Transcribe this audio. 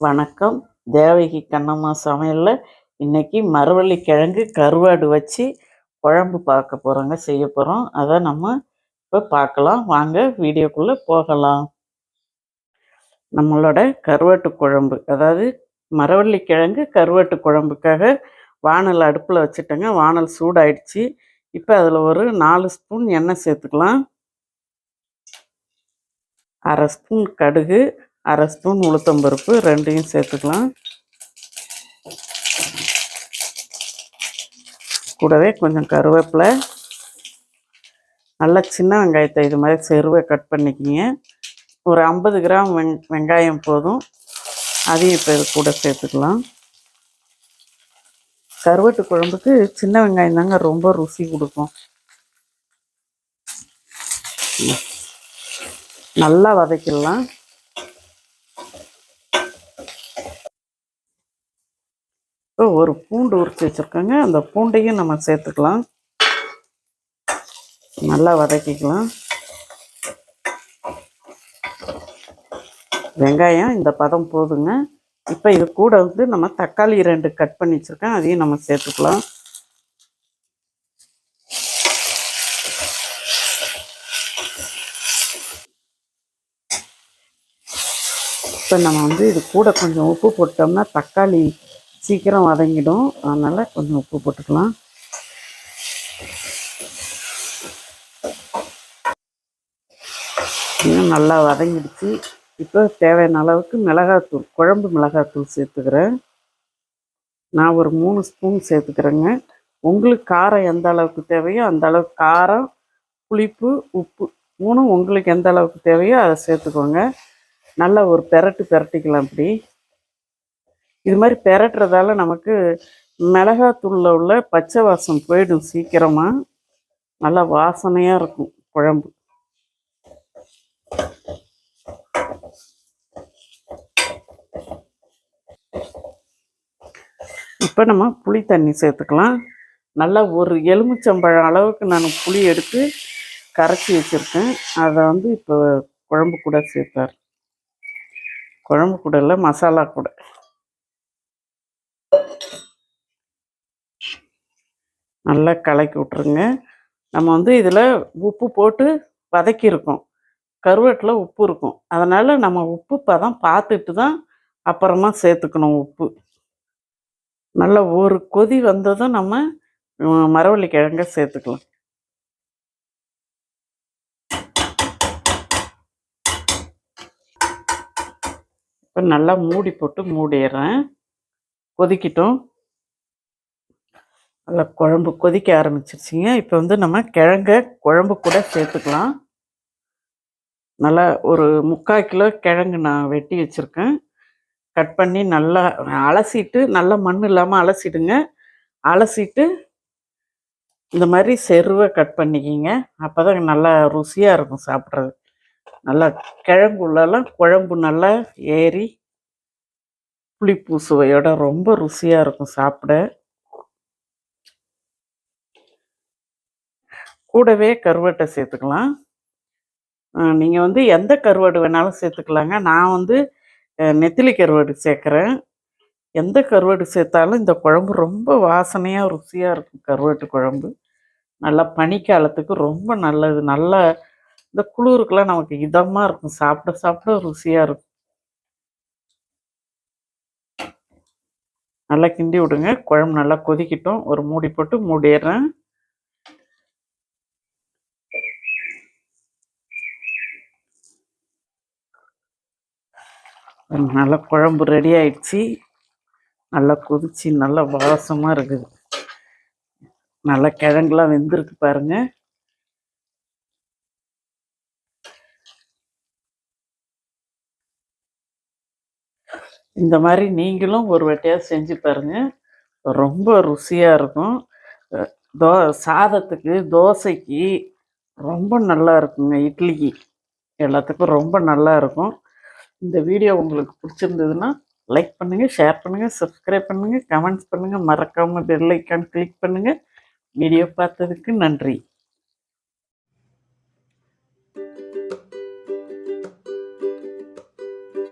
வணக்கம். தேவகி கண்ணம்மா சமையலில் இன்றைக்கி மரவள்ளி கிழங்கு கருவாடு வச்சு குழம்பு பார்க்க போகிறோங்க செய்ய போகிறோம் அதை நம்ம இப்போ பார்க்கலாம். வாங்க வீடியோக்குள்ளே போகலாம். நம்மளோட கருவாட்டு குழம்பு அதாவது மரவள்ளி கிழங்கு கருவாட்டு குழம்புக்காக வானல் அடுப்பில் வச்சுட்டேங்க. வானல் சூடாயிடுச்சு. இப்போ அதில் ஒரு நாலு ஸ்பூன் எண்ணெய் சேர்த்துக்கலாம். அரை ஸ்பூன் கடுகு அரை ஸ்பூன் உளுத்தம்பருப்பு ரெண்டையும் சேர்த்துக்கலாம். கூடவே கொஞ்சம் கருவேப்பிலை நல்லா சின்ன வெங்காயத்தை இது மாதிரி செருவை கட் பண்ணிக்கிங்க. ஒரு ஐம்பது கிராம் வெங் வெங்காயம் போதும். அதையும் இப்போ இது கூட சேர்த்துக்கலாம். கருவாட்டு குழம்புக்கு சின்ன வெங்காயம் தாங்க ரொம்ப ருசி கொடுக்கும். நல்லா வதக்கிடலாம். இப்போ ஒரு பூண்டு உரிச்சு வச்சுருக்கோங்க. அந்த பூண்டையும் நம்ம சேர்த்துக்கலாம். நல்லா வதக்கிக்கலாம். வெங்காயம் இந்த பதம் போதுங்க. இப்போ இது கூட வந்து நம்ம தக்காளி ரெண்டு கட் பண்ணி வச்சுருக்கேன். அதையும் நம்ம சேர்த்துக்கலாம். இப்போ நம்ம வந்து இது கூட கொஞ்சம் உப்பு போட்டோம்னா தக்காளி சீக்கிரம் வதங்கிடும். அதனால் கொஞ்சம் உப்பு போட்டுக்கலாம். இன்னும் நல்லா வதங்கிடுச்சு. இப்போ தேவையான அளவுக்கு மிளகாத்தூள் குழம்பு மிளகாத்தூள் சேர்த்துக்கிறேன். நான் ஒரு மூணு ஸ்பூன் சேர்த்துக்கிறேங்க. உங்களுக்கு காரம் எந்த அளவுக்கு தேவையோ அந்த அளவுக்கு காரம் புளிப்பு உப்பு மூணும் உங்களுக்கு எந்த அளவுக்கு தேவையோ அதை சேர்த்துக்கோங்க. நல்லா ஒரு பெரட்டு பெரட்டிக்கலாம் அப்படி. இது மாதிரி பெரட்டுறதால நமக்கு மிளகாத்தூளில் உள்ள பச்சை வாசம் போயிடும் சீக்கிரமாக நல்லா வாசனையாக இருக்கும் குழம்பு. இப்போ நம்ம புளி தண்ணி சேர்த்துக்கலாம். நல்லா ஒரு எலுமிச்சம்பழம் அளவுக்கு நான் புளி எடுத்து கரைச்சி வச்சுருக்கேன். அதை வந்து இப்போ குழம்பு கூட சேர்த்தார். குழம்பு கூட இல்லை மசாலா கூட. நல்லா கலக்கி விட்ருங்க நம்ம வந்து இதில் உப்பு போட்டு வதக்கியிருக்கோம். கருவேட்டில் உப்பு இருக்கும். அதனால் நம்ம உப்பு பதம் பார்த்துட்டு தான் அப்புறமா சேர்த்துக்கணும் உப்பு. நல்லா ஒரு கொதி வந்ததும் நம்ம மரவள்ளி கிழங்க சேர்த்துக்கலாம். இப்போ நல்லா மூடி போட்டு மூடிடுறேன். கொதிக்கிட்டோம். நல்லா குழம்பு கொதிக்க ஆரம்பிச்சிருச்சிங்க. இப்போ வந்து நம்ம கிழங்க குழம்பு கூட சேர்த்துக்கலாம். நல்லா ஒரு முக்கால் கிலோ கிழங்கு நான் வெட்டி வச்சுருக்கேன். கட் பண்ணி நல்லா அலசிட்டு நல்லா மண் இல்லாமல் அலசிடுங்க. அலசிட்டு இந்த மாதிரி செருவை கட் பண்ணிக்கிங்க. அப்போ தான் நல்லா ருசியாக இருக்கும் சாப்பிட்றது நல்லா கிழங்குள்ளெல்லாம் குழம்பு நல்லா ஏறி புளிப்பு சுவையோட ரொம்ப ருசியாக இருக்கும் சாப்பிட. கூடவே கருவாட்டை சேர்த்துக்கலாம். நீங்கள் வந்து எந்த கருவாடு வேணாலும் சேர்த்துக்கலாங்க. நான் வந்து நெத்திலி கருவாடு சேர்க்குறேன். எந்த கருவாடு சேர்த்தாலும் இந்த குழம்பு ரொம்ப வாசனையாக ருசியாக இருக்கும் கருவாட்டு குழம்பு. நல்லா பனிக்காலத்துக்கு ரொம்ப நல்லது. நல்லா இந்த குளிருக்கெல்லாம் நமக்கு இதமாக இருக்கும். சாப்பிட சாப்பிட ருசியாக இருக்கும். நல்லா கிண்டி விடுங்க. குழம்பு நல்லா கொதிக்கட்டும். ஒரு மூடி போட்டு மூடிடுறேன். நல்லா குழம்பு ரெடி ஆயிடுச்சு. நல்லா கொதிச்சு நல்லா வாசமாக இருக்குது. நல்லா கிழங்குலாம் வெந்திருக்கு பாருங்க. இந்த மாதிரி நீங்களும் ஒரு வாட்டியாவது செஞ்சு பாருங்க. ரொம்ப ருசியாக இருக்கும். தோ சாதத்துக்கு தோசைக்கு ரொம்ப நல்லா இருக்குங்க. இட்லிக்கு. எல்லாத்துக்கும் ரொம்ப நல்லா இருக்கும். இந்த வீடியோ உங்களுக்கு பிடிச்சிருந்ததுன்னா லைக் பண்ணுங்கள் ஷேர் பண்ணுங்கள் சப்ஸ்கிரைப் பண்ணுங்கள் கமெண்ட்ஸ் பண்ணுங்கள் மறக்காமல் பெல் ஐக்கான் கிளிக் பண்ணுங்கள் வீடியோ பார்த்ததுக்கு நன்றி.